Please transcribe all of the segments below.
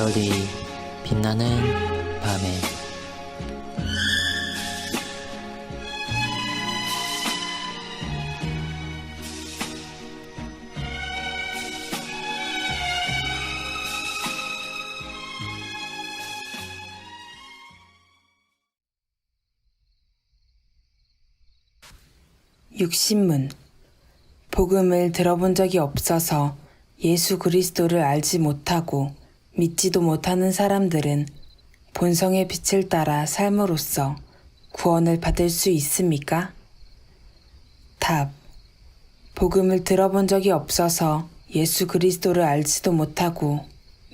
별이 빛나는 밤에. 육신문. 복음을 들어본 적이 없어서 예수 그리스도를 알지 못하고 믿지도 못하는 사람들은 본성의 빛을 따라 삶으로써 구원을 받을 수 있습니까? 답. 복음을 들어본 적이 없어서 예수 그리스도를 알지도 못하고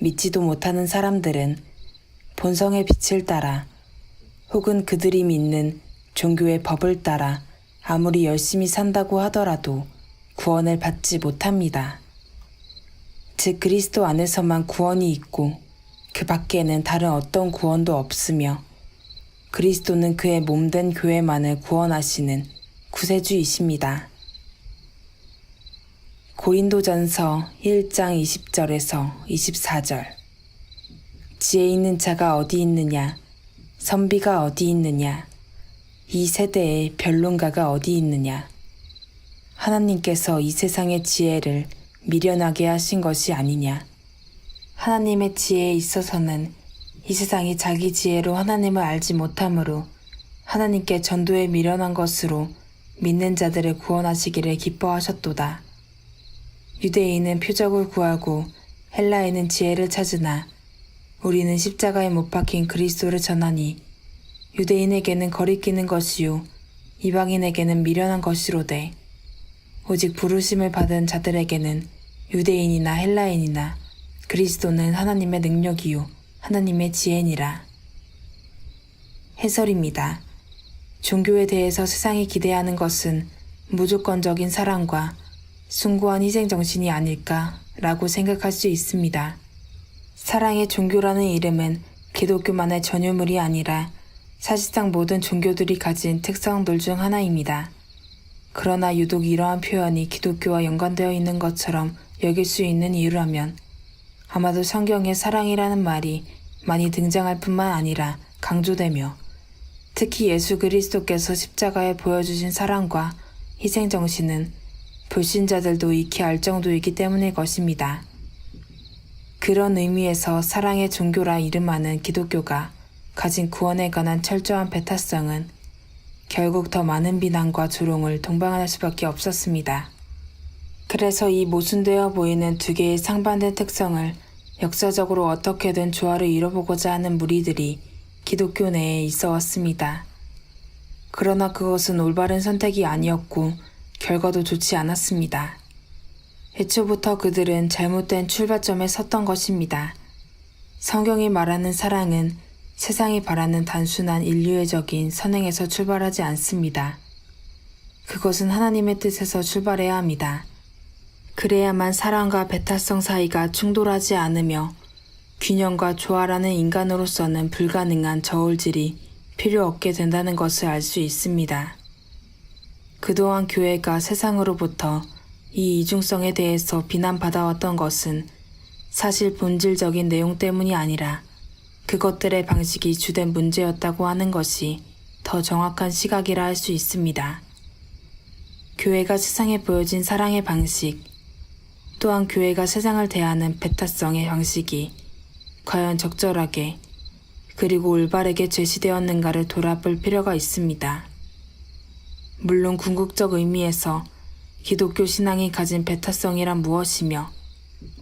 믿지도 못하는 사람들은 본성의 빛을 따라 혹은 그들이 믿는 종교의 법을 따라 아무리 열심히 산다고 하더라도 구원을 받지 못합니다. 즉 그리스도 안에서만 구원이 있고 그 밖에는 다른 어떤 구원도 없으며 그리스도는 그의 몸된 교회만을 구원하시는 구세주이십니다. 고린도전서 1장 20절에서 24절. 지혜 있는 자가 어디 있느냐? 선비가 어디 있느냐? 이 세대의 변론가가 어디 있느냐? 하나님께서 이 세상의 지혜를 미련하게 하신 것이 아니냐 하나님의 지혜에 있어서는 이 세상이 자기 지혜로 하나님을 알지 못하므로 하나님께 전도에 미련한 것으로 믿는 자들을 구원하시기를 기뻐하셨도다. 유대인은 표적을 구하고 헬라인은 지혜를 찾으나 우리는 십자가에 못 박힌 그리스도를 전하니 유대인에게는 거리끼는 것이요 이방인에게는 미련한 것이로되 오직 부르심을 받은 자들에게는 유대인이나 헬라인이나 그리스도는 하나님의 능력이요 하나님의 지혜니라. 해설입니다. 종교에 대해서 세상이 기대하는 것은 무조건적인 사랑과 숭고한 희생 정신이 아닐까라고 생각할 수 있습니다. 사랑의 종교라는 이름은 기독교만의 전유물이 아니라 사실상 모든 종교들이 가진 특성들 중 하나입니다. 그러나 유독 이러한 표현이 기독교와 연관되어 있는 것처럼 여길 수 있는 이유라면 아마도 성경에 사랑이라는 말이 많이 등장할 뿐만 아니라 강조되며 특히 예수 그리스도께서 십자가에 보여주신 사랑과 희생 정신은 불신자들도 익히 알 정도이기 때문일 것입니다. 그런 의미에서 사랑의 종교라 이름하는 기독교가 가진 구원에 관한 철저한 배타성은 결국 더 많은 비난과 조롱을 동반할 수밖에 없었습니다. 그래서 이 모순되어 보이는 두 개의 상반된 특성을 역사적으로 어떻게든 조화를 이뤄보고자 하는 무리들이 기독교 내에 있어 왔습니다. 그러나 그것은 올바른 선택이 아니었고 결과도 좋지 않았습니다. 애초부터 그들은 잘못된 출발점에 섰던 것입니다. 성경이 말하는 사랑은 세상이 바라는 단순한 인류애적인 선행에서 출발하지 않습니다. 그것은 하나님의 뜻에서 출발해야 합니다. 그래야만 사랑과 배타성 사이가 충돌하지 않으며 균형과 조화라는 인간으로서는 불가능한 저울질이 필요 없게 된다는 것을 알 수 있습니다. 그동안 교회가 세상으로부터 이 이중성에 대해서 비난받아왔던 것은 사실 본질적인 내용 때문이 아니라 그것들의 방식이 주된 문제였다고 하는 것이 더 정확한 시각이라 할 수 있습니다. 교회가 세상에 보여진 사랑의 방식, 또한 교회가 세상을 대하는 배타성의 방식이 과연 적절하게 그리고 올바르게 제시되었는가를 돌아볼 필요가 있습니다. 물론 궁극적 의미에서 기독교 신앙이 가진 배타성이란 무엇이며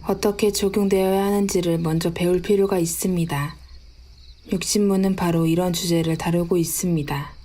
어떻게 적용되어야 하는지를 먼저 배울 필요가 있습니다. 육신문은 바로 이런 주제를 다루고 있습니다.